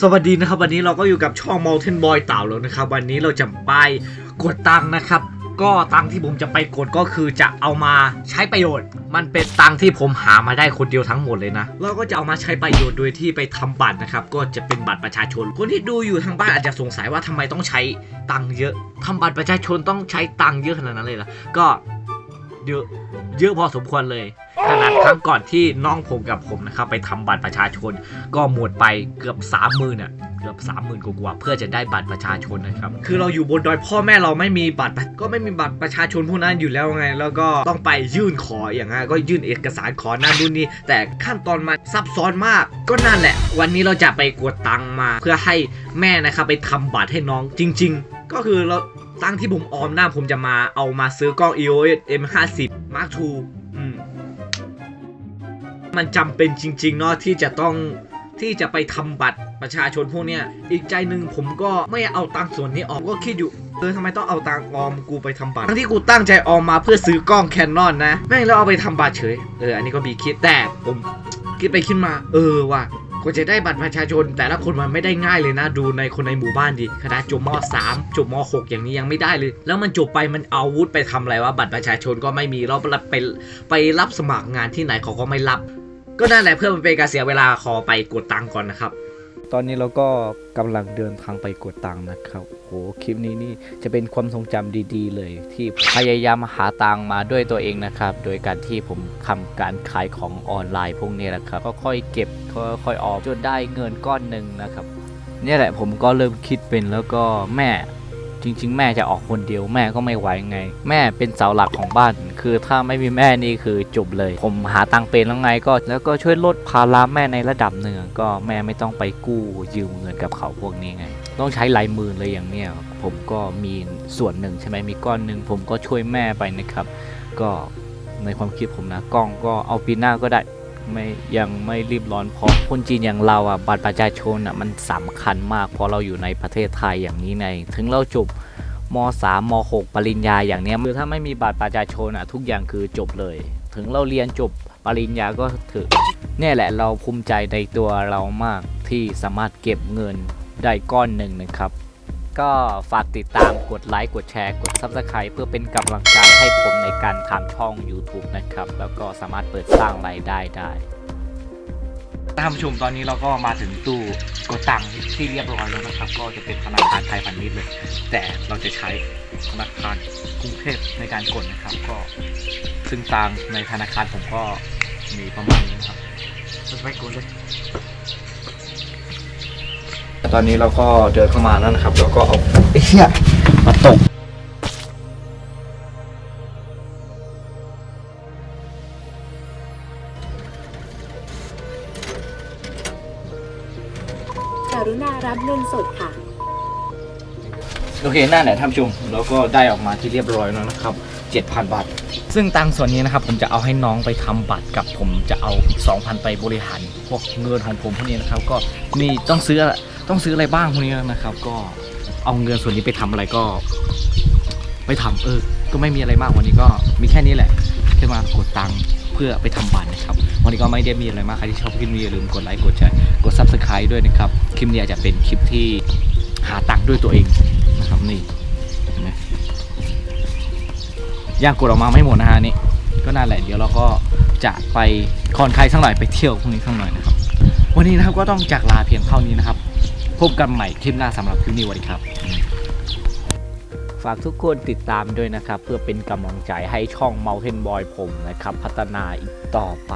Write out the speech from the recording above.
สวัสดีนะครับ วันนี้เราก็อยู่กับช่อง Mountain Boy เต่าแล้วนะครับ วันนี้เราจะไปกดตังค์นะครับ ก็ตังค์ที่ผมจะไปกดก็คือจะเอามาใช้ประโยชน์ มันเป็นตังค์ที่ผมหามาได้คนเดียวทั้งหมดเลยนะ เราก็จะเอามาใช้ประโยชน์โดยที่ไปทำบัตรนะครับ ก็จะเป็นบัตรประชาชน คนที่ดูอยู่ทางบ้านอาจจะสงสัยว่าทำไมต้องใช้ตังค์เยอะทำบัตรประชาชนต้องใช้ตังค์เยอะขนาดนั้นเลยเหรอก็ เยอะเยอะพอสมควรเลยขนาดครั้งก่อนที่น้องผมกับผมนะครับไปทำบัตรประชาชน ก็หมดไปเกือบสามหมื่นอะเกือบสามหมื่นกว่าเพื่อจะได้บัตรประชาชนนะครับคือเราอยู่บนดอยพ่อแม่เราไม่มีบัตรก็ไม่มีบัตรประชาชนพวกนั้นอยู่แล้วไง แล้วก็ต้องไปยื่นขออย่างนั้นก็ยื่นเอกสารขอนั่นนู่นนี่แต่ขั้นตอนมันซับซ้อนมาก ก็นั่นแหละ วันนี้เราจะไปกดตังมา เพื่อให้แม่นะครับไปทำบัตรให้น้องจริง ๆ ก็คือเรา ตั้งที่ผมออมหน้าผมจะมาเอามาซื้อกล้อง EOS M50 Mark II อืมมันจำเป็นจริง ๆ เนาะที่จะต้องที่จะไปทำบัตรประชาชนพวกเนี้ย อีกใจหนึ่งผมก็ไม่เอาตังส่วนนี้ออกก็คิดอยู่เออทำไมต้องเอาตังออมกูไปทำบัตรทั้งที่กูตั้งใจออมมาเพื่อซื้อกล้องแคนนอนนะ แม่งแล้วเอาไปทำบัตรเฉย เออ อันนี้ก็มีคิดแต่ผมคิดไปคิดมา เออว่ะ กว่าจะได้บัตรประชาชน แต่ละคนมันไม่ได้ง่ายเลยนะ ดูในคนในหมู่บ้านดิขนาดจบม .3 จบม .6 อย่างนี้ยังไม่ได้เลย แล้วมันจบไปมันเอาวุธไปทำอะไรวะบัตรประชาชนก็ไม่มีแล้วไปไปรับสมัครงานที่ไหนเขาก็ไม่รับ ก็นั่นแหละเพื่อมันเป็นการเสียเวลาขอไปกดตังค์ก่อนนะครับ ตอนนี้เราก็กำลังเดินทางไปกดตังค์นะครับโหคลิปนี้นี่จะเป็นความทรงจำดีๆ เลย ที่พยายามหาตังค์มาด้วยตัวเองนะครับ โดยการที่ผมทำการขายของออนไลน์พวกนี้แหละครับก็ค่อยเก็บค่อยออกจนได้เงินก้อนหนึ่งนะครับ เนี่ยแหละผมก็เริ่มคิดเป็นแล้วก็แม่ จริง ๆ แม่จะออกคนเดียวแม่ก็ไม่ไหวไง แม่เป็นเสาหลักของบ้าน คือถ้าไม่มีแม่นี่คือจบเลย ผมหาตังเป็นแล้วไงก็ แล้วก็ช่วยลดภาระแม่ในระดับหนึ่งก็แม่ไม่ต้องไปกู้ยืมเงินกับเขาพวกนี้ไง ต้องใช้ลายมื่นเลยอย่างเนี้ยผมก็มีส่วนหนึ่งใช่ไหมมีก้อนหนึ่งผมก็ช่วยแม่ไปนะครับ ก็ในความคิดผมนะกล้องก็เอาปีหน้าก็ได้ ไม่ยังไม่รีบร้อนเพราะคนจีนอย่างเราอะบัตรประชาชนอะมันสำคัญมากเพราะเราอยู่ในประเทศไทยอย่างนี้ไงถึงเราจบม3ม6ปริญญาอย่างเนี้ยคือถ้าไม่มีบัตรประชาชนอะทุกอย่างคือจบเลย ถึงเราเรียนจบปริญญาก็ถือเนี่ยแหละเราภูมิใจในตัวเรามากที่สามารถเก็บเงินได้ก้อนหนึ่งนะครับ ก็ฝากติดตามกดไลค์ กดแชร์ กด Subscribe เพื่อเป็นกำลังใจให้ผมในการทำช่อง YouTube นะครับ แล้วก็สามารถเปิดสร้างรายได้ได้ ท่านผู้ชมตอนนี้เราก็มาถึงตู้กดตังค์ที่เรียบร้อยแล้วนะครับ ก็จะเป็นธนาคารไทยพาณิชย์เลย แต่เราจะใช้ธนาคารกรุงเทพในการกดนะครับ ก็ซึ่งตังค์ในธนาคารผมก็มีประมาณนี้นะครับเราจะไปกดเลย ตอนนี้เราก็เดินเข้ามาแล้วนะครับ แล้วก็เอาไอ้เหี้ยมาตกกรุณารับเงินสดค่ะ โอเคนั่นแหละท่านผู้ชมแล้วก็ได้ออกมาที่เรียบร้อยแล้วนะครับ 7,000 บาท ซึ่งตังส่วนนี้นะครับผมจะเอาให้น้องไปทำบัตรกับผมจะเอาอีก2,000 ไปบริหารพวกเงินของผมพวกนี้นะครับ ก็มีต้องซื้อต้องซื้ออะไรบ้างพวกนี้นะครับ ก็เอาเงินส่วนนี้ไปทำอะไรก็ ไปทำเออ ก็ไม่มีอะไรมากวันนี้ก็มีแค่นี้แหละแค่มากดตังเพื่อไปทำบัตรนะครับ วันนี้ก็ไม่ได้มีอะไรมากใครที่ชอบคลิปนี้อย่าลืมกดไลค์กดแชร์กด subscribe ด้วยนะครับคลิปนี้อาจจะเป็นคลิปที่หาตังค์ด้วยตัวเองนะครับนี่ ย่างกดออกมาไม่หมดนะฮะนี่ก็นั่นแหละเดี๋ยวเราก็จะไปคอนใครสักหน่อยไปเที่ยวพรุ่งนี้สักหน่อยนะครับ วันนี้นะครับก็ต้องจากลาเพียงเท่านี้นะครับ พบกันใหม่คลิปหน้าสำหรับคลิปนี้สวัสดีครับ ฝากทุกคนติดตามด้วยนะครับ เพื่อเป็นกำลังใจให้ช่อง Mountain Boy ผมนะครับ พัฒนาอีกต่อไป